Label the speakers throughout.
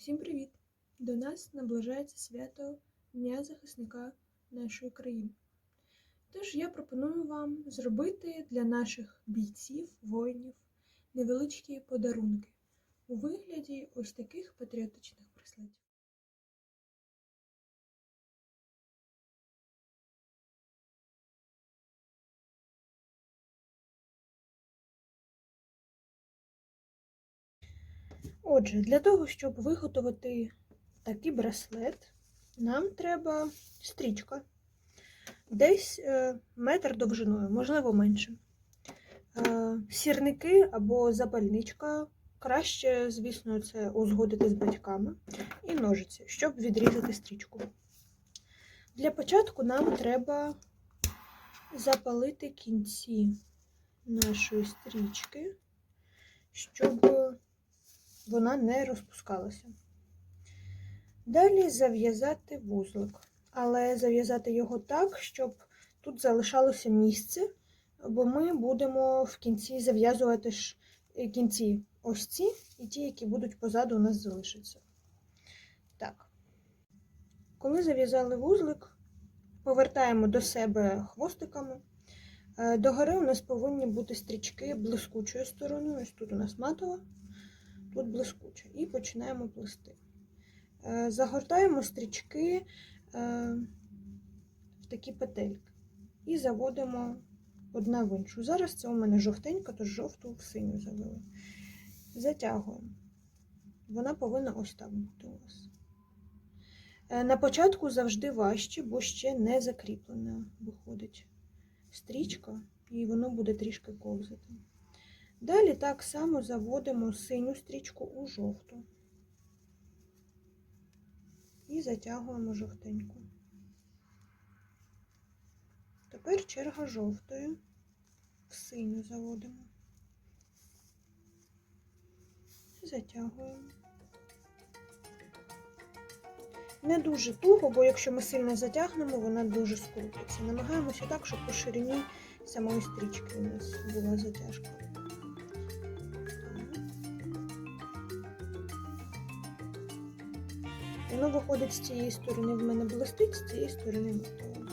Speaker 1: Всім привіт! До нас наближається свято Дня захисника нашої країни. Тож я пропоную вам зробити для наших бійців, воїнів невеличкі подарунки у вигляді ось таких патріотичних браслетів. Отже, для того, щоб виготовити такий браслет, нам треба стрічка. Десь е, метр довжиною, можливо, менше. Е, сірники або запальничка. Краще, звісно, це узгодити з батьками. І ножиці, щоб відрізати стрічку. Для початку нам треба запалити кінці нашої стрічки, щоб вона не розпускалася. Далі зав'язати вузлик, але зав'язати його так, щоб тут залишалося місце, бо ми будемо в кінці зав'язувати ж кінці ось ці і ті, які будуть позаду, у нас залишаться. Так. Коли зав'язали вузлик, повертаємо до себе хвостиками. Догори у нас повинні бути стрічки блискучою стороною. Ось тут у нас матова тут блискуче, і починаємо плести. Е, загортаємо стрічки е, в такі петельки і заводимо одна в іншу. Зараз це у мене жовтенька, тож жовту в синю завели. Затягуємо. Вона повинна ось так бути у вас. Е, на початку завжди важче, бо ще не закріплена виходить стрічка, і воно буде трішки ковзати. Далі так само заводимо синю стрічку у жовту і затягуємо жовтеньку. Тепер черга жовтої в синю заводимо. Затягуємо. Не дуже туго, бо якщо ми сильно затягнемо, вона дуже скрутиться. Намагаємося так, щоб по ширині самої стрічки у нас була затяжка. Воно виходить з цієї сторони в мене блистить, з цієї сторони готово.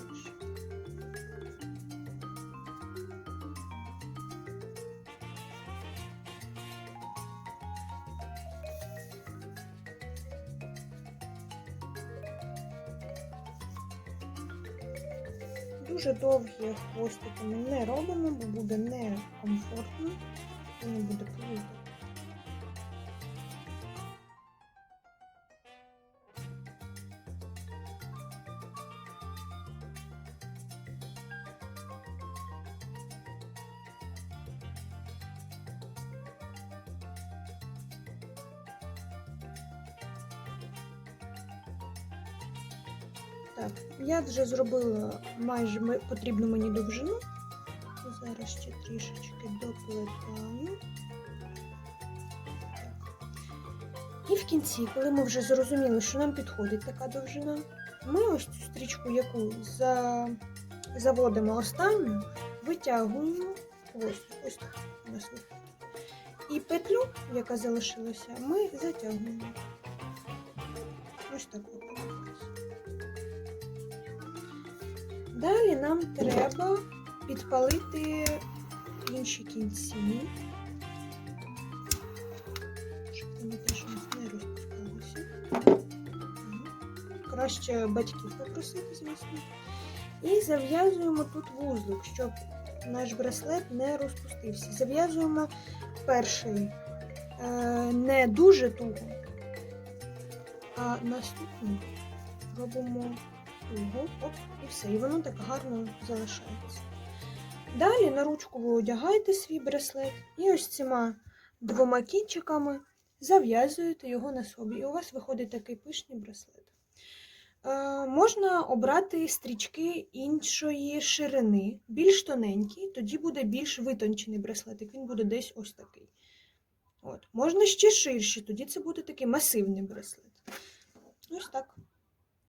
Speaker 1: Дуже довгі хвостики ми не робимо, бо буде некомфортно, воно буде плутати. Так, я вже зробила майже потрібну мені довжину. Зараз ще трішечки доплетаю. І в кінці, коли ми вже зрозуміли, що нам підходить така довжина, ми ось цю стрічку, яку за... заводимо останню, витягуємо ось ось так. І петлю, яка залишилася, ми затягуємо. Ось так виходить. Далі нам треба підпалити інші кінці. Краще батьків попросити, звісно. І зав'язуємо тут вузлик, щоб наш браслет не розпустився. Зав'язуємо перший е, не дуже туго, а наступний робимо туго, оп, і все, і воно так гарно залишається. Далі на ручку ви одягаєте свій браслет і ось цими двома кінчиками зав'язуєте його на собі. І у вас виходить такий пишний браслет. Е, Можна обрати стрічки іншої ширини, більш тоненькі, тоді буде більш витончений браслетик, він буде десь ось такий. От. Можна ще ширші, тоді це буде такий масивний браслет. Ось так.